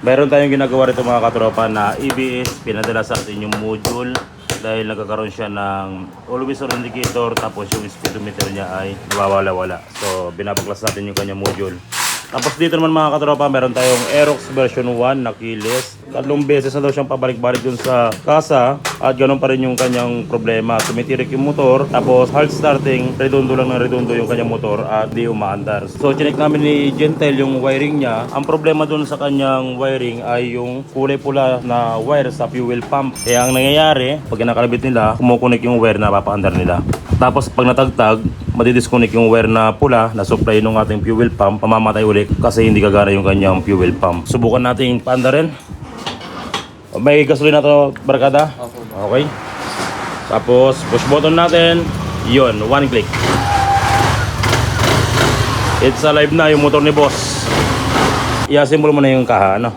Meron tayong ginagawa rito mga katropa na EBS, pinadala sa atin yung module dahil nagkakaroon siya ng always on indicator tapos yung speedometer niya ay nawawala-wala. So binabaklas natin yung kanyang module. Tapos dito naman mga katropa, meron tayong Aerox version 1 na keyless. Tatlong beses na daw siyang pabalik-balik dun sa kasa at ganun pa rin yung kanyang problema. Tumitirik yung motor, tapos hard starting, redondo lang ng redondo yung kanyang motor at di umaandar. So chinek namin ni Gentel yung wiring niya. Ang problema dun sa kanyang wiring ay yung kulay pula na wire sa fuel pump. Kaya ang nangyayari, pag nakalabit nila, kumukunik yung wire na papaandar nila. Tapos pag natagtag, madidisconnect yung wire na pula na supply ng ating fuel pump, mamamatay ulit kasi hindi gagana yung kanyang fuel pump. Subukan natin paandarin. May gasolina to, barkada? Okay. Tapos push button natin. Yun, one click. It's alive na yung motor ni boss. I-assemble mo na yung kaha, ano?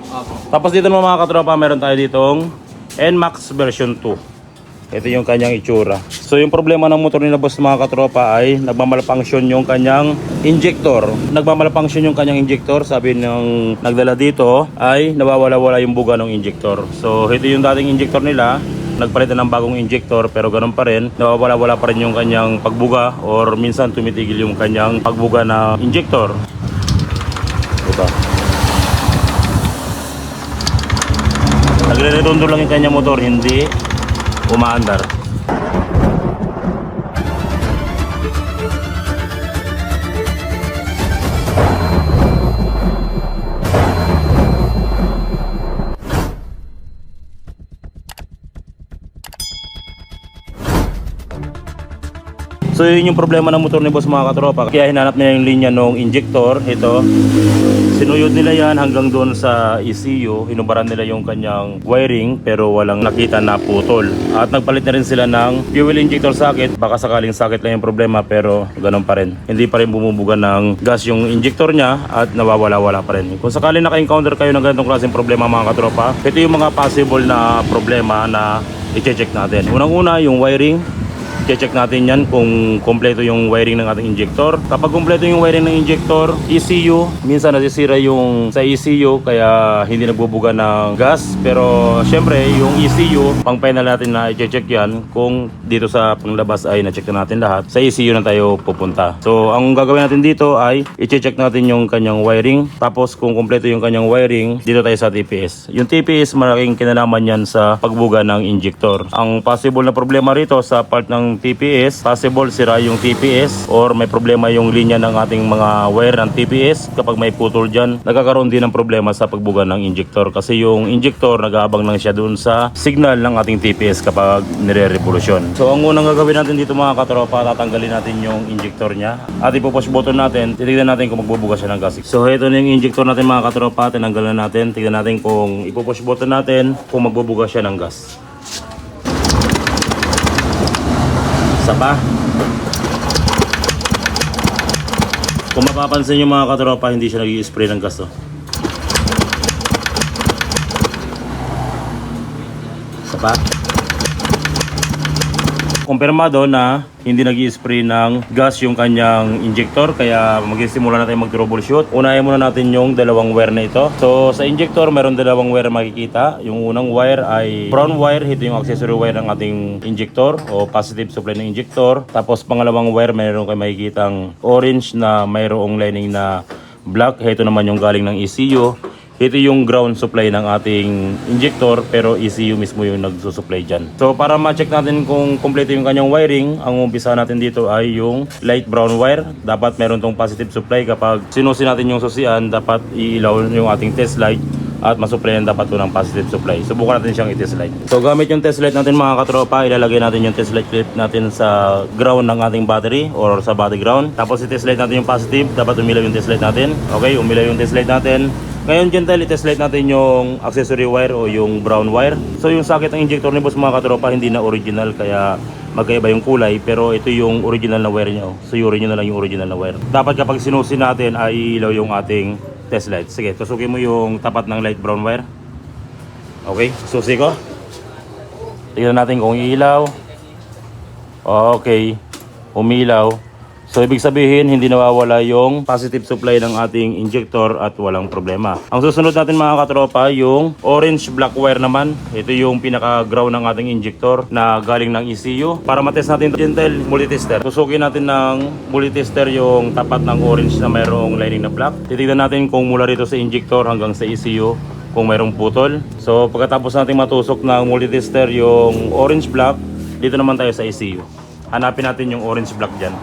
Tapos dito mga katropa, meron tayo ditong NMAX version 2. Ito yung kanyang itsura. So yung problema ng motor nila boss mga katropa ay nagmamalfunction yung kanyang injector. Nagmamalfunction yung kanyang injector. Sabi ng nagdala dito ay nawawala-wala yung buga ng injector. So ito yung dating injector nila. Nagpalitan ng bagong injector pero ganun pa rin. Nawawala-wala pa rin yung kanyang pagbuga or minsan tumitigil yung kanyang pagbuga na injector. Ito. Nagre-redondo lang yung kanyang motor, hindi umaandar. So yun yung problema ng motor ni boss mga katropa. Kaya hinanap nila yung linya ng injector. Ito. Sinuyod nila yan hanggang doon sa ECU. Hinubaran nila yung kanyang wiring pero walang nakita na putol. At nagpalit na rin sila ng fuel injector socket. Baka sakaling socket lang yung problema pero ganun pa rin. Hindi pa rin bumubuga ng gas yung injector niya at nawawala-wala pa rin. Kung sakaling naka-encounter kayo ng ganitong klaseng problema mga katropa, ito yung mga possible na problema na i-check natin. Unang-una yung wiring, check natin yan kung kompleto yung wiring ng ating injector. Kapag kompleto yung wiring ng injector, ECU, minsan nasisira yung sa ECU kaya hindi nagbubuga ng gas. Pero syempre, yung ECU, pang final natin na i-check yan kung dito sa panglabas ay na-check na natin lahat. Sa ECU na tayo pupunta. So, ang gagawin natin dito ay i-check natin yung kanyang wiring. Tapos kung kompleto yung kanyang wiring, dito tayo sa TPS. Yung TPS, malaking kinalaman yan sa pagbuga ng injector. Ang possible na problema rito sa part ng TPS, possible sira yung TPS or may problema yung linya ng ating mga wire ng TPS. Kapag may putol dyan, nagkakaroon din ng problema sa pagbuga ng injector kasi yung injector nag-aabang lang siya dun sa signal ng ating TPS kapag nire-revolusyon. So ang unang gagawin natin dito mga katropa, tatanggalin natin yung injector niya at ipo-push button natin, titignan natin kung magbubuga siya ng gas. So ito na yung injector natin mga katropa, tinanggalan natin, tignan natin kung ipo-push button natin kung magbubuga siya ng gas. Isa pa. Kung mapapansin nyo mga katropa, hindi siya nag spray ng gas to. Isa pa. Kumpirmado na hindi nag spray ng gas yung kanyang injector kaya magsisimula na tayo mag-troubleshoot. Unahin muna natin yung dalawang wire na ito. So sa injector meron dalawang wire makikita. Yung unang wire ay brown wire, ito yung accessory wire ng ating injector o positive supply ng injector. Tapos pangalawang wire meron kayo makikitang orange na mayroong lining na black. Ito naman yung galing ng ECU. Ito yung ground supply ng ating injector pero ECU mismo yung nagsusupply dyan. So para ma-check natin kung kompleto yung kanyang wiring, ang umpisa natin dito ay yung light brown wire. Dapat meron tong positive supply kapag sinusin natin yung susian, dapat iilaw yung ating test light at masupplyan dapat ito ng positive supply. Subukan natin siyang i-test light. So gamit yung test light natin mga katropa, ilalagay natin yung test light clip natin sa ground ng ating battery or sa body ground. Tapos i-test light natin yung positive, dapat umilaw yung test light natin. Okay, umilaw yung test light natin. Ngayon gentle, i-test light natin yung accessory wire o yung brown wire. So yung socket ng injector ni boss mga katropa hindi na original kaya magkaiba yung kulay pero ito yung original na wire niya. Oh. So yung original lang yung original na wire. Dapat kapag sinusin natin ay ilaw yung ating test light. Sige, tusukin mo yung tapat ng light brown wire. Okay, susi ko. Tingnan natin kung ilaw. Okay, umilaw. So ibig sabihin hindi nawawala yung positive supply ng ating injector at walang problema. Ang susunod natin mga katropa yung orange black wire naman. Ito yung pinaka-ground ng ating injector na galing ng ECU. Para matest natin gentle multitester. Susukin natin ng multitester yung tapat ng orange na mayroong lining na black. Titignan natin kung mula rito sa injector hanggang sa ECU kung mayroong putol. So pagkatapos natin matusok ng multitester yung orange black, dito naman tayo sa ECU. Hanapin natin yung orange black dyan.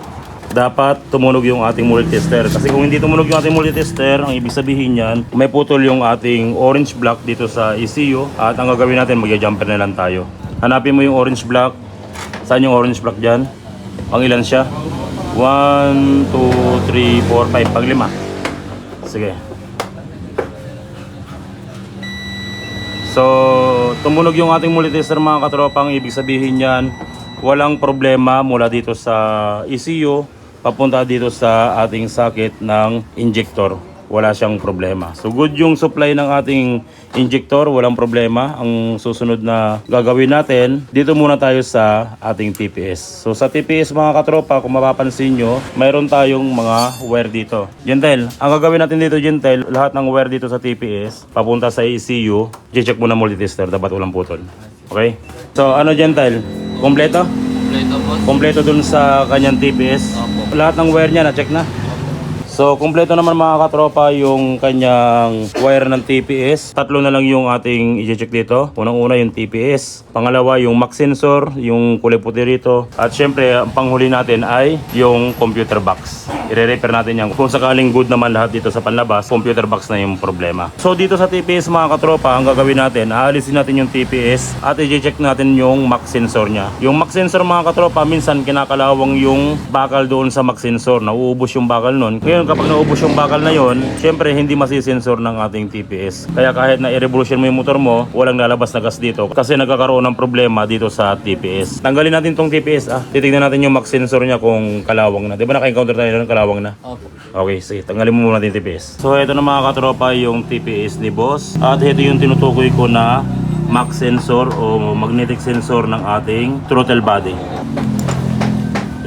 Dapat tumunog yung ating multitester. Kasi kung hindi tumunog yung ating multitester, ang ibig sabihin yan, may putol yung ating orange black dito sa ECU. At ang gagawin natin, magja-jumper na lang tayo. Hanapin mo yung orange black. Saan yung orange black dyan? Ang ilan siya? 1, 2, 3, 4, 5. Pag lima. Sige. So, tumunog yung ating multitester mga katropa. Ang ibig sabihin yan, walang problema mula dito sa ECU papunta dito sa ating socket ng injector. Wala siyang problema. So good yung supply ng ating injector, walang problema. Ang susunod na gagawin natin, dito muna tayo sa ating TPS. So sa TPS mga katropa, kung mapapansin nyo, mayroon tayong mga wire dito. Gentle, ang gagawin natin dito Gentle, lahat ng wire dito sa TPS, papunta sa ECU, check muna multitester, dapat walang putol. Okay? So ano Gentle, kompleto? Kompleto boss. Kompleto dun sa kanyang TPS. Opo. Lahat ng wire niya na-check na. So, kompleto naman mga katropa yung kanyang wire ng TPS. Tatlo na lang yung ating i-check dito. Unang-una yung TPS. Pangalawa yung MAC sensor, yung kulay puti rito. At syempre, ang panghuli natin ay yung computer box. I-repair natin yan. Kung sakaling good naman lahat dito sa panlabas, computer box na yung problema. So, dito sa TPS mga katropa, ang gagawin natin, aalisin natin yung TPS at i-check natin yung MAC sensor niya. Yung MAC sensor mga katropa, minsan kinakalawang yung bakal doon sa MAC sensor. Nauubos yung bakal nun. Ngayon, kapag naubos yung bakal na yon, syempre hindi masisensor ng ating TPS. Kaya kahit na i-revolution mo yung motor mo, walang lalabas na gas dito kasi nagkakaroon ng problema dito sa TPS. Tanggalin natin tong TPS ah. Titignan natin yung MAC sensor niya kung kalawang na. Di ba naka-encounter tayo ng kalawang na? Opo. Okay, sige. Tanggalin mo muna natin yung TPS. So, ito na mga katropa yung TPS ni boss. At ito yung tinutukoy ko na MAC sensor o magnetic sensor ng ating throttle body.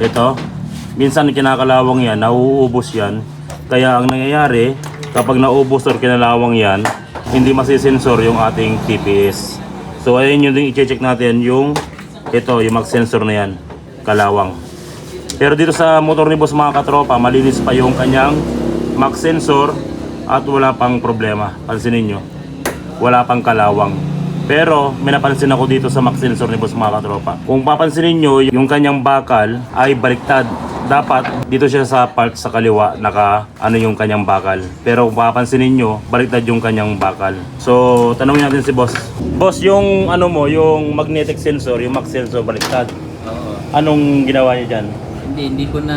Ito, minsan kinakalawang yan, nauubos yan. Kaya ang nangyayari, kapag naubos or kinalawang yan, hindi masisensor yung ating TPS. So ayun yung i-check natin yung ito, yung mag sensor na yan, kalawang. Pero dito sa motor ni boss mga katropa, malinis pa yung kanyang MAX sensor at wala pang problema. Pansinin nyo, wala pang kalawang. Pero may napansin ako dito sa MAX sensor ni boss mga katropa. Kung papansinin nyo, yung kanyang bakal ay baliktad. Dapat dito siya sa part sa kaliwa naka ano yung kanyang bakal. Pero kung papansinin nyo, baliktad yung kanyang bakal. So tanongin natin si boss. Boss, yung ano mo, yung magnetic sensor, yung MAX sensor baliktad. Oo. Anong ginawa niya dyan? Hindi, hindi ko na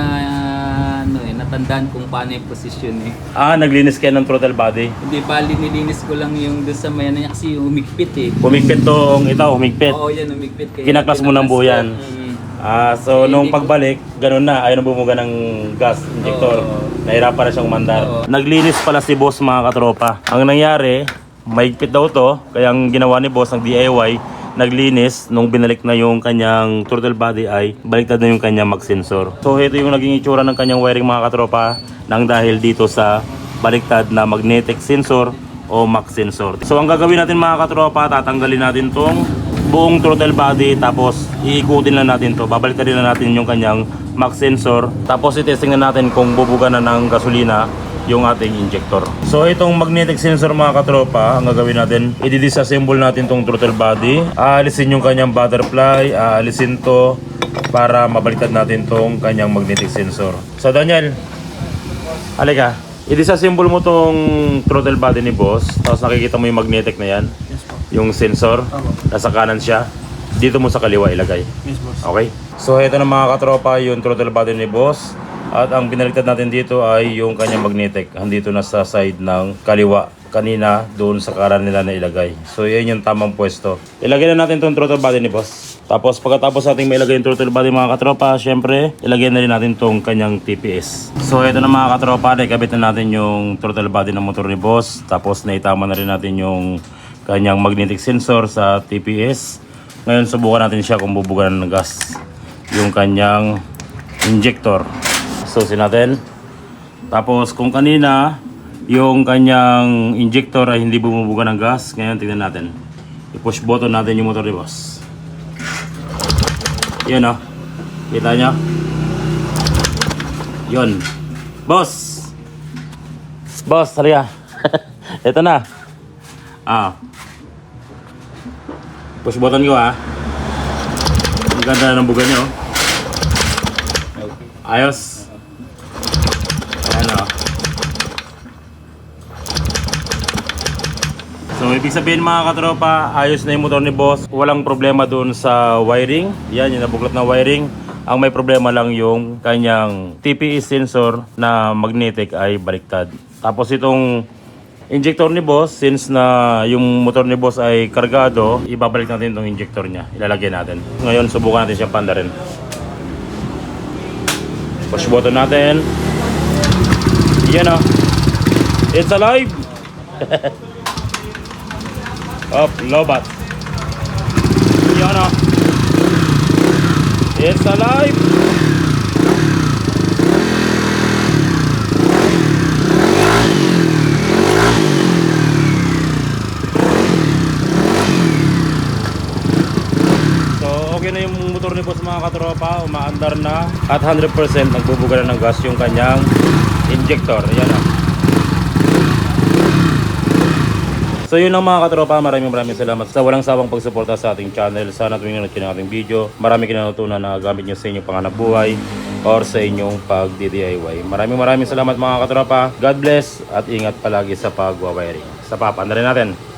ano eh, natandaan kung paano yung posisyon eh. Ah, naglinis kayo ng throttle body. Hindi, bali nilinis ko lang yung doon sa may ano niya kasi yung umigpit eh. Humigpit tong ito, humigpit. Oo, yan, umigpit. Kaya Kinaklas mo ng buo yan. Mm. Ah, so nung hindi ko- pagbalik, ganun na, ayaw na bumuga ng gas injector. Nahirapan na siyang mandar. Oo. Naglinis pala si boss mga katropa. Ang nangyari, mahigpit daw to, kaya ang ginawa ni boss ng DIY, naglinis nung binalik na yung kanyang throttle body ay baliktad na yung kanyang mag sensor. So ito yung naging itsura ng kanyang wiring mga katropa nang dahil dito sa baliktad na magnetic sensor o MAC sensor. So ang gagawin natin mga katropa, tatanggalin natin tong buong throttle body tapos iikutin lang natin to. Babaliktadin na natin yung kanyang MAC sensor. Tapos itesting na natin kung bubuga na ng gasolina yung ating injector. So itong magnetic sensor mga katropa ang gagawin natin i-disassemble natin tong throttle body. Aalisin yung kanyang butterfly aalisin to para mabaliktad natin tong kanyang magnetic sensor. So Daniel halika. I-disassemble mo tong throttle body ni boss tapos nakikita mo yung magnetic na yan yung sensor nasa kanan siya. Dito mo sa kaliwa ilagay. Yes, boss. okay? So ito na mga katropa yung throttle body ni boss. At ang binaliktad natin dito ay yung kanyang magnetic. Andito na sa side ng kaliwa. Kanina doon sa kanan nila na ilagay. So yan yung tamang pwesto. Ilagay na natin tong throttle body ni boss. Tapos pagkatapos natin mailagay yung throttle body mga katropa syempre ilagay na rin natin tong kanyang TPS so ito na mga katropa nakabit na natin yung throttle body ng motor ni boss. Tapos naitama na rin natin yung kanyang magnetic sensor sa TPS. Ngayon subukan natin siya kung bubugan ng gas yung kanyang injector. Susin natin. Tapos kung kanina, yung kanyang injector ay hindi bumubuga ng gas, ngayon tingnan natin. I-push button natin yung motor ni boss. Yun oh. Kita nyo? Yun. Boss! Boss, halika. Ito na. Ah. Push button ko ah. Ang ganda ng buga niyo. oh. Ayos. Ayan o. So, ibig sabihin mga katropa, ayos na yung motor ni boss. Walang problema doon sa wiring. Yan, yung nabuklat na wiring. Ang may problema lang yung kanyang TPE sensor na magnetic ay baliktad. Tapos itong injector ni boss, since na yung motor ni boss ay kargado, ibabalik natin itong injector niya. Ilalagay natin. Ngayon, subukan natin siyang panda rin. Push button natin. Yan o. It's alive! Up, lobat. Yan o. It's alive! So, okay na yung motor ni boss mga katropa, umaandar na at 100% nagbubuga na ng gas yung kanyang injector. Yan ah. So yun lang mga katropa, maraming maraming salamat sa walang sawang pagsuporta sa ating channel. Sana tuwing nanonood kayo ng ating video, marami kinatutunan na gamit nyo sa inyong panganap buhay or sa inyong pag-DIY. Maraming maraming salamat mga katropa. God bless at ingat palagi sa pagwawiring. Sa papa, na natin.